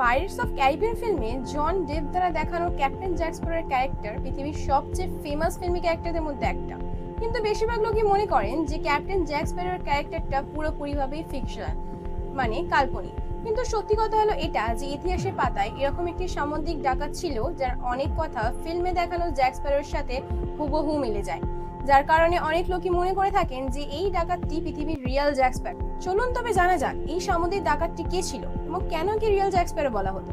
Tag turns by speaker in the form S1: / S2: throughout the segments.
S1: Pirates of Caribbean ফিল্মে জন Dave দ্বারা দেখানো ক্যাপ্টেন জ্যাক্সপোরের ক্যারেক্টার পৃথিবীর সবচেয়ে ফেমাস ফিল্মি ক্যারেক্টারদের মধ্যে একটা। কিন্তু বেশিরভাগ লোকই মনে করেন যে ক্যাপ্টেন জ্যাক্সপোরের ক্যারেক্টারটা পুরোপুরিভাবেই ফিকশনাল মানে কাল্পনিক। কিন্তু সত্যি কথা হলো এটা যে ইতিহাসের পাতায় এরকম একটি সামুদ্রিক ডাকাত ছিল যার অনেক কথা ফিল্মে দেখানো জ্যাক্সপোরের সাথে হুবহু মিলে যায়। যার কারণে অনেক লোকই মনে করে থাকেন যে এই ডাকাতটি পৃথিবীর রিয়েল জ্যাক্সপ্যার চলুন তবে জানা যাক, এই সামুদ্রিক ডাকাতটি কে ছিল এবং কেন কি রিয়াল জ্যাক্সপ্যারো বলা হতো?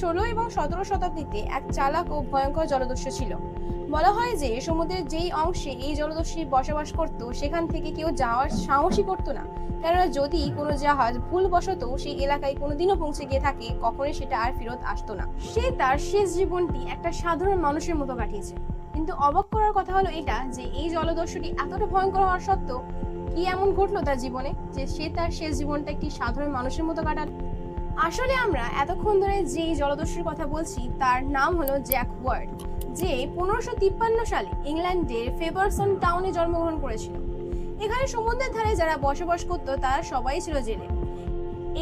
S1: ষোলো এবং সতেরো শতাব্দীতে এক চালাক ও ভয়ঙ্কর জলদস্যু ছিল। বলা হয় যে সমুদ্রের যেই অংশে এই জলদস্যু বসবাস করত, সেখান থেকে কেউ যাওয়ার সাহসই করতো না। কেননা যদি কোনো জাহাজ ভুলবশত সেই এলাকায় কোনোদিনও পৌঁছে গিয়ে থাকে, কখনোই সেটা আর ফেরত আসতো না। সে তার শেষ জীবনটি একটা সাধারণ মানুষের মতো কাটিয়েছে। কিন্তু অবাক করার কথা হলো এটা যে এই জলদস্যুটি এতটা ভয়ঙ্কর হওয়ার সত্ত্বেও কি এমন ঘটলো তার জীবনে যে সে তার শেষ জীবনটা একটি সাধারণ মানুষের মতো কাটাল? আসলে আমরা এতক্ষণ ধরে যে জলদস্যুর কথা বলছি, তার নাম হলো জ্যাক ওয়ার্ড, যে পনেরোশো তিপ্পান্ন সালে ইংল্যান্ডের ফেবারসন টাউনে জন্মগ্রহণ করেছিল। এখানে সমুদ্রের ধারে যারা বসবাস করতো, তারা সবাই ছিল জেলে।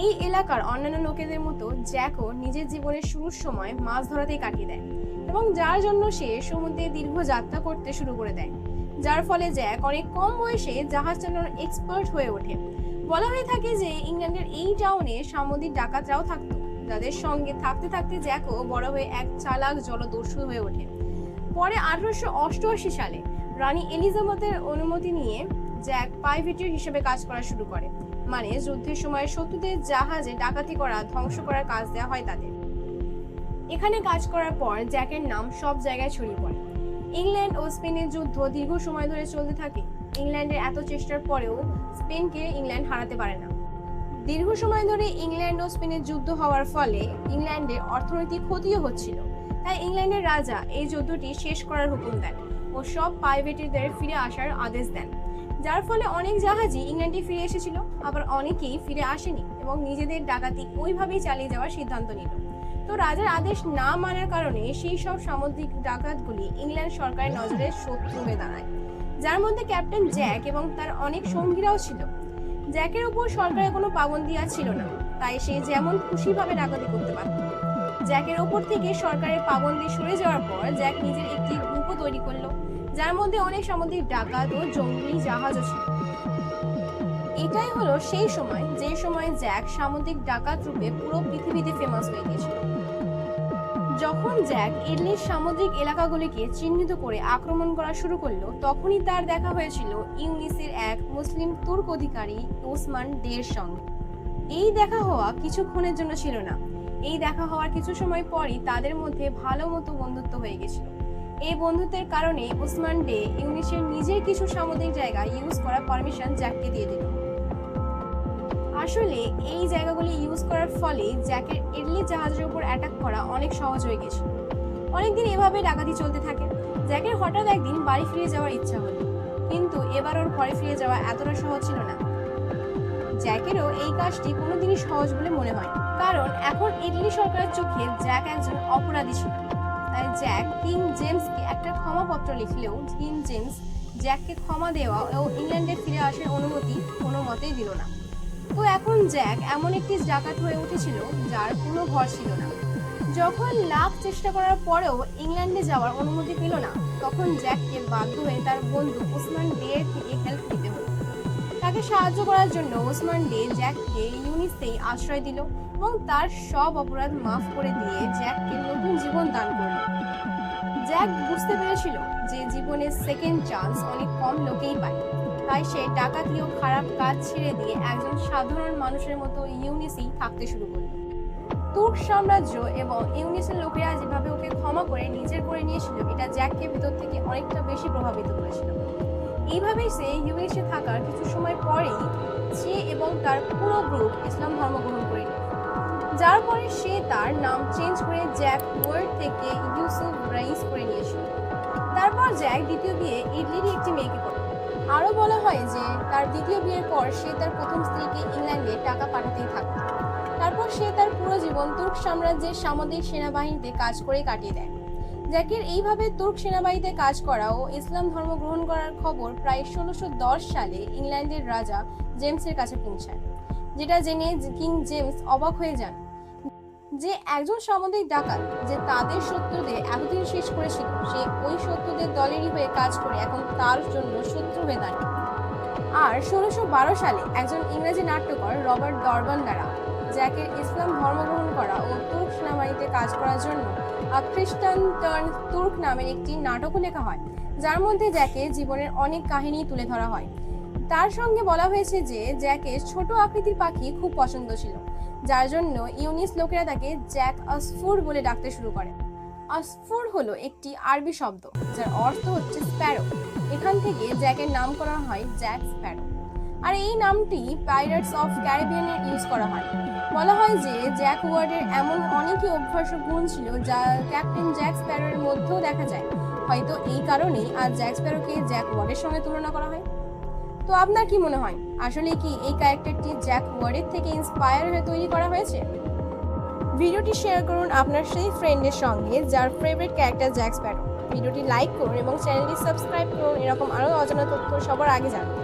S1: এই এলাকার অন্যান্য লোকেদের মতো জ্যাকও নিজের জীবনের শুরুর সময় মাছ ধরাতেই কাটিয়ে দেয়। এবং যার জন্য সে সমুদ্রে দীর্ঘ যাত্রা করতে শুরু করে দেয়, যার ফলে জ্যাক অনেক কম বয়সে জাহাজ চালানোর এক্সপার্ট হয়ে ওঠে। বলা হয়ে থাকে যে ইংল্যান্ডের এই টাউনে সামুদ্রিক ডাকাতরাও থাকতো, যাদের সঙ্গে থাকতে থাকতে জ্যাকও বড় হয়ে এক চালাক জলদস্যু হয়ে ওঠে। পরে আঠারোশো অষ্টআশি সালে রানী এলিজাবেথের অনুমতি নিয়ে জ্যাক পাইভেটের হিসেবে কাজ করা শুরু করে মানে যুদ্ধের সময় শত্রুদের জাহাজে ডাকাতি করা, ধ্বংস করার কাজ দেওয়া হয় তাদের। এখানে কাজ করার পর জ্যাকের নাম সব জায়গায় ছড়িয়ে পড়ে। ইংল্যান্ড ও স্পেনের যুদ্ধ দীর্ঘ সময় ধরে চলতে থাকে। ইংল্যান্ডের এত চেষ্টার পরেও স্পেনকে ইংল্যান্ড হারাতে পারে না। দীর্ঘ সময় ধরে ইংল্যান্ড ও স্পেনের যুদ্ধ হওয়ার ফলে ইংল্যান্ডের অর্থনৈতিক ক্ষতিও হচ্ছিল। তাই ইংল্যান্ডের রাজা এই যুদ্ধটি শেষ করার হুকুম দেন ও সব পাইভেটিদের ফিরে আসার আদেশ দেন। যার ফলে অনেক জাহাজই ইংল্যান্ডে ফিরে এসেছিল, আবার অনেকেই ফিরে আসেনি এবং নিজেদের ডাকাতি ওইভাবেই চালিয়ে যাওয়ার সিদ্ধান্ত নিল। তো রাজার আদেশ না মানার কারণে সেই সব সামুদ্রিক ডাকাতগুলি ইংল্যান্ড সরকারের নজরে শত্রু হয়ে দাঁড়ায়। যার মধ্যে ক্যাপ্টেন জ্যাক এবং তার অনেক সঙ্গীরাও ছিল। জ্যাকের উপর সরকারের কোনো পাবন্দি আর ছিল না, তাই সে যেমন খুশিভাবে ডাকাতি করতে পারত। জ্যাকের ওপর থেকে সরকারের পাবন্দি সরে যাওয়ার পর জ্যাক নিজের একটি গ্রুপও তৈরি করল, যার মধ্যে অনেক সামুদ্রিক ডাকাত ও জঙ্গলি জাহাজও ছিল। এটাই হলো সেই সময়, যে সময় জ্যাক সামুদ্রিক ডাকাত রূপে পুরো পৃথিবীতে ফেমাস হয়ে গিয়েছিল। যখন জ্যাক ইডলির সামুদ্রিক এলাকাগুলিকে চিহ্নিত করে আক্রমণ করা শুরু করল, তখনই তার দেখা হয়েছিল ইউনিসের এক মুসলিম তুর্ক অধিকারী ওসমান ডের সঙ্গে। এই দেখা হওয়া কিছুক্ষণের জন্য ছিল না। এই দেখা হওয়ার কিছু সময় পরই তাদের মধ্যে ভালো মতো বন্ধুত্ব হয়ে গেছিল। এই বন্ধুত্বের কারণে ওসমান ডে ইউনিসের নিজের কিছু সামুদ্রিক জায়গা ইউজ করার পারমিশন জ্যাককে দিয়ে দিল। আসলে এই জায়গাগুলি ইউজ করার ফলে জ্যাকের ইডলি জাহাজের উপর অ্যাটাক করা অনেক সহজ হয়ে গেছিল অনেকদিন এভাবে ডাকাতি চলতে থাকে। জ্যাকের হঠাৎ একদিন বাড়ি ফিরে যাওয়ার ইচ্ছা হলো। কিন্তু এবার ওর ঘরে ফিরে যাওয়া এতটা সহজ ছিল না। জ্যাকেরও এই কাজটি কোনোদিনই সহজ বলে মনে হয়। কারণ এখন ইডলি সরকারের চোখে জ্যাক একজন অপরাধী ছিল। তাই জ্যাক কিং জেমসকে একটা ক্ষমাপত্র লিখলেও কিং জেমস জ্যাককে ক্ষমা দেওয়া ও ইংল্যান্ডে ফিরে আসার অনুমতি কোনো মতেই দিল না। তো এখন জ্যাক এমন একটি ডাকাত হয়ে উঠেছিল যার কোনো ঘর ছিল না। যখন লাখ চেষ্টা করার পরেও ইংল্যান্ডে যাওয়ার অনুমতি পেল না, তখন জ্যাককে বাধ্য হয়ে তার বন্ধু ওসমান ডে থেকে হেল্প নিতে হলো। তাকে সাহায্য করার জন্য ওসমান ডে জ্যাককে ইউনিসেই আশ্রয় দিল এবং তার সব অপরাধ মাফ করে দিয়ে জ্যাককে নতুন জীবন দান করল। জ্যাক বুঝতে পেরেছিল যে জীবনের সেকেন্ড চান্স অনেক কম লোকেই পায়। তাই সে ডাকাতি ও খারাপ কাজ ছেড়ে দিয়ে একজন সাধারণ মানুষের মতো ইউনিসেই থাকতে শুরু করল। তুর্ক সাম্রাজ্য এবং ইউনিসের লোকেরা যেভাবে ওকে ক্ষমা করে নিজের করে নিয়েছিল, এটা জ্যাককে ভিতর থেকে অনেকটা বেশি প্রভাবিত করেছিল। এইভাবেই সে ইউনিসে থাকার কিছু সময় পরেই সে এবং তার পুরো গ্রুপ ইসলাম ধর্ম গ্রহণ করে। যার পরে সে তার নাম চেঞ্জ করে জ্যাক ওয়ার্ড থেকে ইউসুফ রাইস করে নিয়েছিল। তারপর জ্যাক দ্বিতীয় বিয়ে ইডলিরই একটি মেয়েকে করে আরও বলা হয় যে তার দ্বিতীয় বিয়ের পর সে তার প্রথম স্ত্রীকে ইংল্যান্ডে টাকা পাঠাতেই থাকত। তারপর সে তার পুরো জীবন তুর্ক সাম্রাজ্যের সামরিক সেনাবাহিনীতে কাজ করে কাটিয়ে দেয়। জ্যাকের এইভাবে তুর্ক সেনাবাহিনীতে কাজ করা ও ইসলাম ধর্ম গ্রহণ করার খবর প্রায় ষোলোশো সালে ইংল্যান্ডের রাজা জেমসের কাছে পৌঁছায়, যেটা জেনে কিং জেমস অবাক হয়ে যান। যে একজন সামুদ্রিক ডাকাত যে তাদের শত্রুদের এতদিন শেষ করেছিল, সে ওই শত্রুদের দলেরই হয়ে কাজ করে এখন তার জন্য শত্রু হয়ে দাঁড়ায়। আর ষোলোশো বারো সালে একজন ইংরেজি নাট্যকর রবার্ট ডরবান দ্বারা জ্যাকের ইসলাম ধর্মগ্রহণ করা ও তুর্ক সেনাবাহিনীতে কাজ করার জন্য খ্রিস্টান টার্ন তুর্ক নামের একটি নাটকও লেখা হয়, যার মধ্যে জ্যাকে জীবনের অনেক কাহিনী তুলে ধরা হয়। তার সঙ্গে বলা হয়েছে যে জ্যাকের ছোট আকৃতির পাখি খুব পছন্দ ছিল। যার জন্য ইউনিস লোকেরা তাকে জ্যাক আসফুর বলে ডাকতে শুরু করে। আসফুর হলো একটি আরবি শব্দ, যার অর্থ হচ্ছে স্প্যারো এখান থেকে জ্যাকের নামকরণ হয় জ্যাক স্প্যারো আর এই নামটি পাইরেটস অফ ক্যারিবিয়ানের ইউজ করা হয়। বলা হয় যে জ্যাক ওয়ার্ডের এমন অনেকই অভ্যাস গুণ ছিল যা ক্যাপ্টেন জ্যাক স্প্যারোর মধ্যেও দেখা যায়। হয়তো এই কারণেই আজ জ্যাক স্প্যারোকে জ্যাক ওয়ার্ডের সঙ্গে তুলনা করা হয়। তো আপনার কি মনে হয়? আসলে কি এই ক্যারেক্টারটি জ্যাক ওয়ার্ডের থেকে ইন্সপায়ার হয়ে তৈরি করা হয়েছে? ভিডিওটি শেয়ার করুন আপনার সেই ফ্রেন্ডের সঙ্গে, যার ফেভারিট ক্যারেক্টার জ্যাক স্প্যারো ভিডিওটি লাইক করুন এবং চ্যানেলটি সাবস্ক্রাইব করুন, এরকম আরও অজানা তথ্য সবার আগে জানতে